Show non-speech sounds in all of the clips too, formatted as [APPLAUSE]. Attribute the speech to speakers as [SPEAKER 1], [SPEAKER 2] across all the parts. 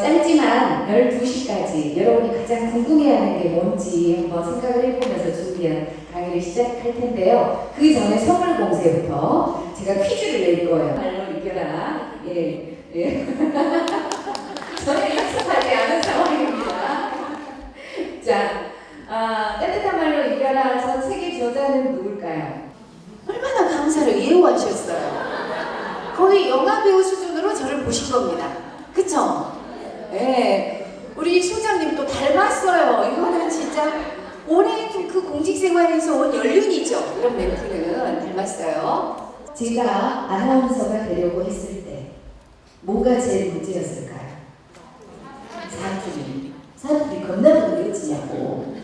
[SPEAKER 1] 짧지만 12시까지 여러분이 가장 궁금해하는 게 뭔지 한번 생각을 해보면서 준비한 강의를 시작할 텐데요. 그 전에 선물 공세부터 제가 퀴즈를 낼 거예요. 말로 이겨라. 예, 예. [LAUGHS] 전혀 익숙하지 않은 상황입니다. 자, 아, 따뜻한 말로 이겨라. 저 책의 저자는 누굴까요?
[SPEAKER 2] 얼마나 감사를 예우하셨어요. 거의 영화 배우 수준으로 저를 보신 겁니다. 그쵸? 네. 우리 소장님도 닮았어요. 이거는 진짜 오랜 그 공직 생활에서 온 연륜이죠. 이런 멘트는 닮았어요.
[SPEAKER 1] 제가 아나운서가 되려고 했을 때 뭐가 제일 문제였을까요? 사투리. 사투리 겁나 부르지냐고.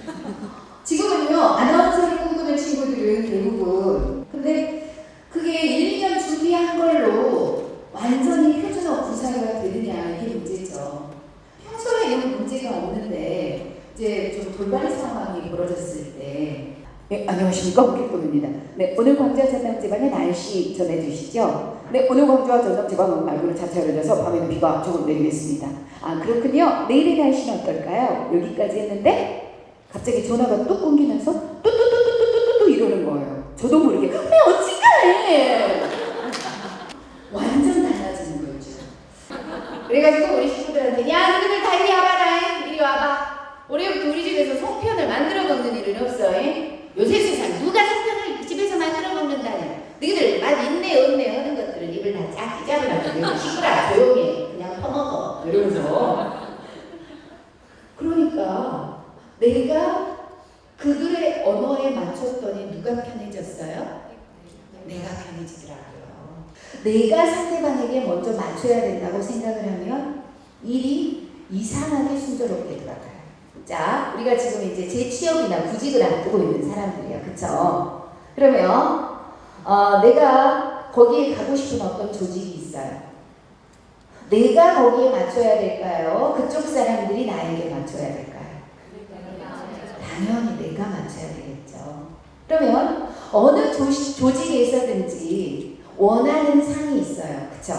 [SPEAKER 1] 지금은요 아나운서를 꿈꾸는 친구들은 대부분 근데 그게 1, 2년 준비한 걸로 완전히 표준어 구사가 되느냐 이게 문제죠. 평소에는 문제가 없는데 이제 좀 돌발 상황이 벌어졌을 때 네, 안녕하십니까 국기꿈입니다. 네, 오늘 광주와 전남 지방의 날씨 전해주시죠. 네, 오늘 광주와 전남 지방은 맑은 차차를 내서 밤에는 비가 조금 내리겠습니다. 아 그렇군요. 내일의 날씨는 어떨까요? 여기까지 했는데 갑자기 전화가 뚝 끊기면서 뚜뚜뚜뚜뚜뚜뚜 이러는 거예요. 저도 모르게 왜 어찌가 해? 완전 달라지는 거죠. 그래가지고 우리 친구들한테 야 너희들 다 이리 와봐라 이리 와봐. 올해부터 우리 집에서 송편을 만들어 먹는 일은 없어. 잉? 요새 세상 누가 송편을 집에서 만들어 먹는다냐. 너희들 맛 있네 없네 하는 것들은 입을 다 짝지 잡으라고 시끄라 조용히 그냥 퍼먹어 이러면서 그러니까 내가 그들의 언어에 맞췄더니 누가 편해졌어요? 내가 편해지더라고요. 내가 상대방에게 먼저 맞춰야 된다고 생각을 하면 일이 이상하게 순조롭게 돌아가요. 자, 우리가 지금 이제 제 취업이나 구직을 앞두고 있는 사람들이에요. 그쵸? 그러면, 어, 내가 거기에 가고 싶은 어떤 조직이 있어요. 내가 거기에 맞춰야 될까요? 그쪽 사람들이 나에게 맞춰야 될까요? 당연히 내가 맞춰야 되겠죠. 그러면 어느 조시, 조직에서든지 원하는 상이 있어요. 그쵸?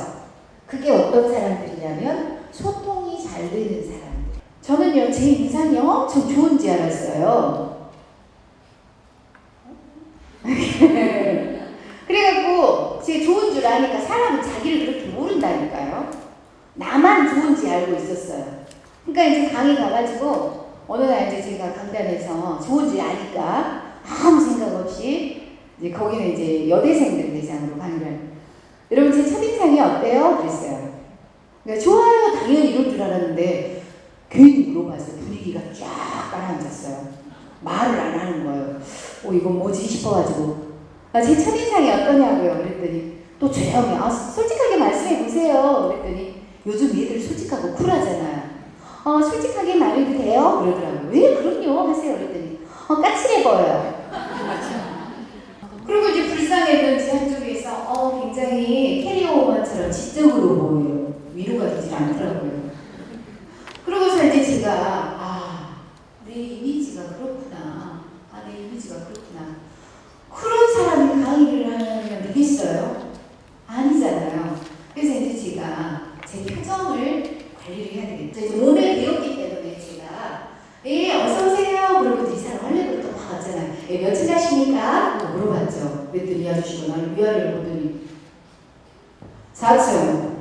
[SPEAKER 1] 그게 어떤 사람들이냐면 소통이 잘 되는 사람들. 저는요, 제 인상이 엄청 좋은지 알았어요. [LAUGHS] 그래갖고 제 좋은 줄 아니까 사람은 자기를 그렇게 모른다니까요. 나만 좋은지 알고 있었어요. 그러니까 이제 강의 가가지고 어느 날 이제 제가 강단에서 좋은지 아니까 아무 생각 없이 이제 거기는 이제 여대생들 대상으로 강의를 여러분 제 첫인상이 어때요? 그랬어요. 그러니까 좋아요 당연히 이럴 줄 알았는데 괜히 물어봤어요. 분위기가 쫙 깔아앉았어요. 말을 안 하는 거예요. 어 이건 뭐지 싶어가지고 아, 제 첫인상이 어떠냐고요. 그랬더니 또 조용히 아, 솔직하게 말씀해 보세요. 그랬더니 요즘 얘들 솔직하고 쿨하잖아요. 어, 솔직하게 말해도 돼요? 그러더라고요. 왜 그럼요? 하세요. 그랬더니 어, 까칠해 보여요. 불쌍했는지 한쪽에서 어, 굉장히 캐리어우먼처럼 지적으로 보여요. 위로가 되질 않더라고요. 그러고서 이제 제가 아, 내 이미지가 그렇구나. 아, 내 이미지가 그렇구나. 그런 사람이 강의를 하면 되겠어요? 아니잖아요. 그래서 이제 제가 제 표정을 관리를 해야 되겠죠. 이제 몸에 배웠기 때문에 제가 예 어서 오세요. 그러고 이 사람 원래부터 또 봐왔잖아요. 예, 가십니까? 뭐 물어봤죠. 그랬더니 이 아저씨가 나를 위아래를 보더니 4층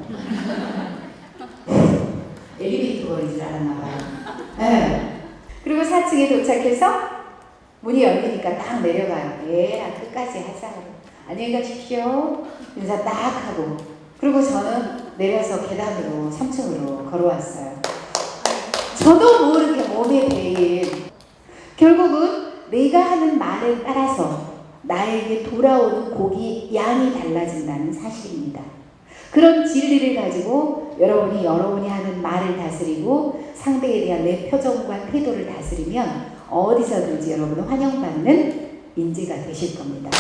[SPEAKER 1] 엘리베이터 거리줄 알았나 봐요. 예. 그리고 4층에 도착해서 문이 열리니까 딱 내려가요. 예, 나 끝까지 하자고. 안녕히 가십시오. 인사 딱 하고. 그리고 저는 내려서 계단으로 3층으로 걸어왔어요. 저도 모르게 몸에 배인. 결국은 내가 하는 말에 따라서 나에게 돌아오는 곡이 양이 달라진다는 사실입니다. 그런 진리를 가지고 여러분이 여러분이 하는 말을 다스리고 상대에 대한 내 표정과 태도를 다스리면 어디서든지 여러분은 환영받는 인재가 되실 겁니다.